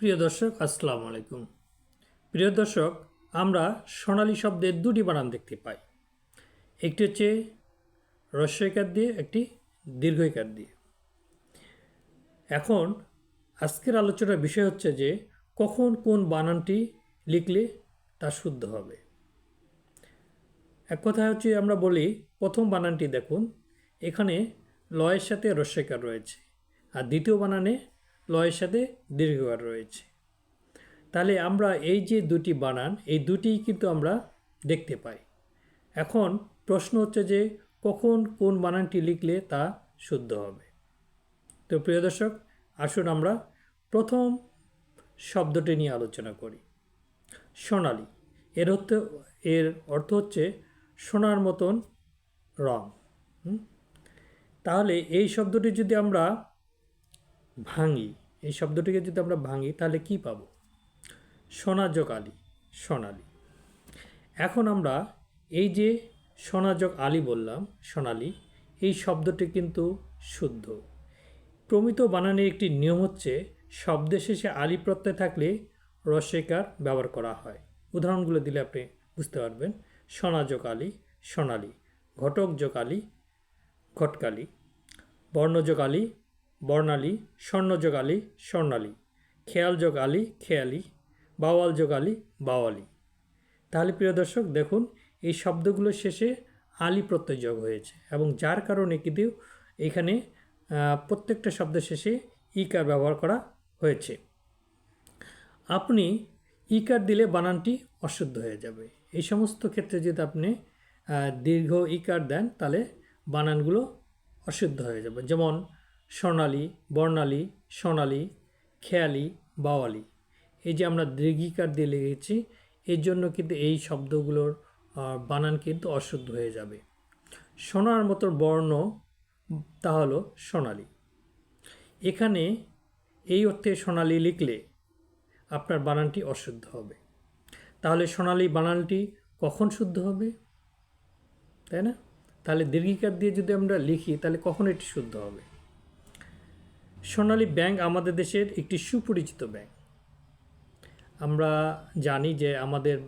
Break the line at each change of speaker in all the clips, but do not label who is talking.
প্রিয় দর্শক, আসসালামু আলাইকুম। প্রিয় দর্শক, আমরা সোনালী শব্দের দুটি বানান দেখতে পাই। একটি হচ্ছে রস্যইকার দিয়ে, একটি দীর্ঘইকার দিয়ে। এখন আজকের আলোচনার বিষয় হচ্ছে যে, কখন কোন বানানটি লিখলে তা শুদ্ধ হবে। এক কথা হচ্ছে আমরা বলি, প্রথম বানানটি দেখুন, এখানে লয়ের সাথে রস্যইকার রয়েছে। আর দ্বিতীয় বানানে লয়ের সাথে দীর্ঘকার রয়েছে। তাহলে আমরা এই যে দুটি বানান, এই দুটিই কিন্তু আমরা দেখতে পাই। এখন প্রশ্ন হচ্ছে যে কখন কোন বানানটি লিখলে তা শুদ্ধ হবে? তো প্রিয় দর্শক, আসুন আমরা প্রথম শব্দটি নিয়ে আলোচনা করি। সোনালি। এর হচ্ছে এর অর্থ হচ্ছে সোনার মতন রং। তাহলে এই শব্দটি যদি আমরা ভাঙি, এই শব্দটিকে যদি আমরা ভাঙি, তাহলে কি পাবো? সোনাজক আলী, সোনালি। এখন আমরা এই যে সোনাজক আলী বললাম, সোনালি, এই শব্দটি কিন্তু শুদ্ধ। প্রমিত বানানের একটি নিয়ম হচ্ছে শব্দের শেষে আলী প্রত্যয় থাকলে রসেকার ব্যবহার করা হয়। উদাহরণগুলো দিলে আপনি বুঝতে পারবেন। সোনাজক আলী, সোনালি ঘটক যোগ আলী, ঘটকালি বর্ণযোগ আলী বর্ণালী স্বর্ণযোগ আলী, স্বর্ণালী। খেয়াল যোগ আলী, খেয়ালি। বাওয়াল যোগ আলী, বাওয়ালি। তাহলে প্রিয় দর্শক, দেখুন, এই শব্দগুলোর শেষে আলী প্রত্যয় যোগ হয়েছে এবং যার কারণে কিন্তু এখানে প্রত্যেকটা শব্দের শেষে ইকার ব্যবহার করা হয়েছে। আপনি ইকার দিলে বানানটি অশুদ্ধ হয়ে যাবে। এই সমস্ত ক্ষেত্রে যদি আপনি দীর্ঘ ইকার দেন, তাহলে বানানগুলো অশুদ্ধ হয়ে যাবে। যেমন স্বর্ণালী, বর্ণালী সোনালী খেয়ালি, বাওয়ালি। এই যে আমরা দীর্ঘিকার দিয়ে লিখেছি, এর জন্য কিন্তু এই শব্দগুলোর বানান কিন্তু অশুদ্ধ হয়ে যাবে। সোনার মতো বর্ণ, তা হলো সোনালী। এখানে এই অর্থে সোনালী লিখলে আপনার বানানটি অশুদ্ধ হবে। তাহলে সোনালী বানানটি কখন শুদ্ধ হবে? তাই না? তাহলে দীর্ঘিকার দিয়ে যদি আমরা লিখি, তাহলে কখন এটি শুদ্ধ হবে? সোনালী ব্যাংক আমাদের দেশের একটি সুপরিচিত ব্যাংক। আমরা জানি যে আমাদের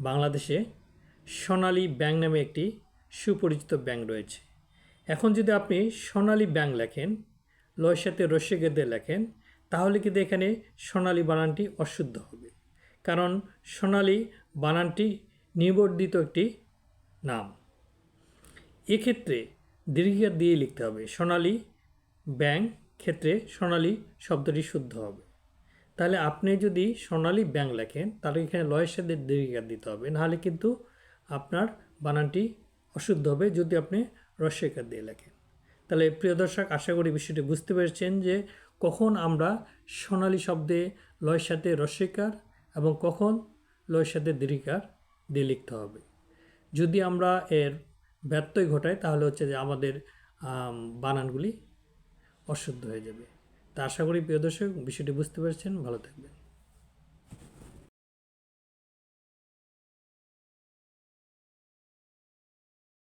বাংলাদেশে সোনালী ব্যাংক নামে একটি সুপরিচিত ব্যাংক রয়েছে। এখন যদি আপনি সোনালী ব্যাংক লেখেন লয়ের সাথে রস্যে গেদে লেখেন, তাহলে কিন্তু এখানে সোনালী বানানটি অশুদ্ধ হবে। কারণ সোনালী বানানটি নিবর্ধিত একটি নাম। এক্ষেত্রে দীর্ঘিকা দিয়ে লিখতে হবে, সোনালী ব্যাংক ক্ষেত্রে সোনালী শব্দটি শুদ্ধ হবে। তাহলে আপনি যদি সোনালী ব্যাং লেখেন, তাহলে এখানে লয়ের সাথে দীর্ঘিকার দিতে হবে। নাহলে কিন্তু আপনার বানানটি অশুদ্ধ হবে যদি আপনি রস্যকার দিয়ে লেখেন। তাহলে প্রিয় দর্শক, আশা করি বিষয়টি বুঝতে পেরেছেন যে কখন আমরা সোনালী শব্দে লয়ের সাথে রস্যকার এবং কখন লয়ের সাথে দীর্ঘিকার দিয়ে লিখতে হবে। যদি আমরা এর ব্যত্যয় ঘটাই, তাহলে হচ্ছে যে আমাদের বানানগুলি অশুদ্ধ হয়ে যাবে। তা আশা করি প্রিয় দর্শক বিষয়টি বুঝতে পারছেন। ভালো থাকবেন।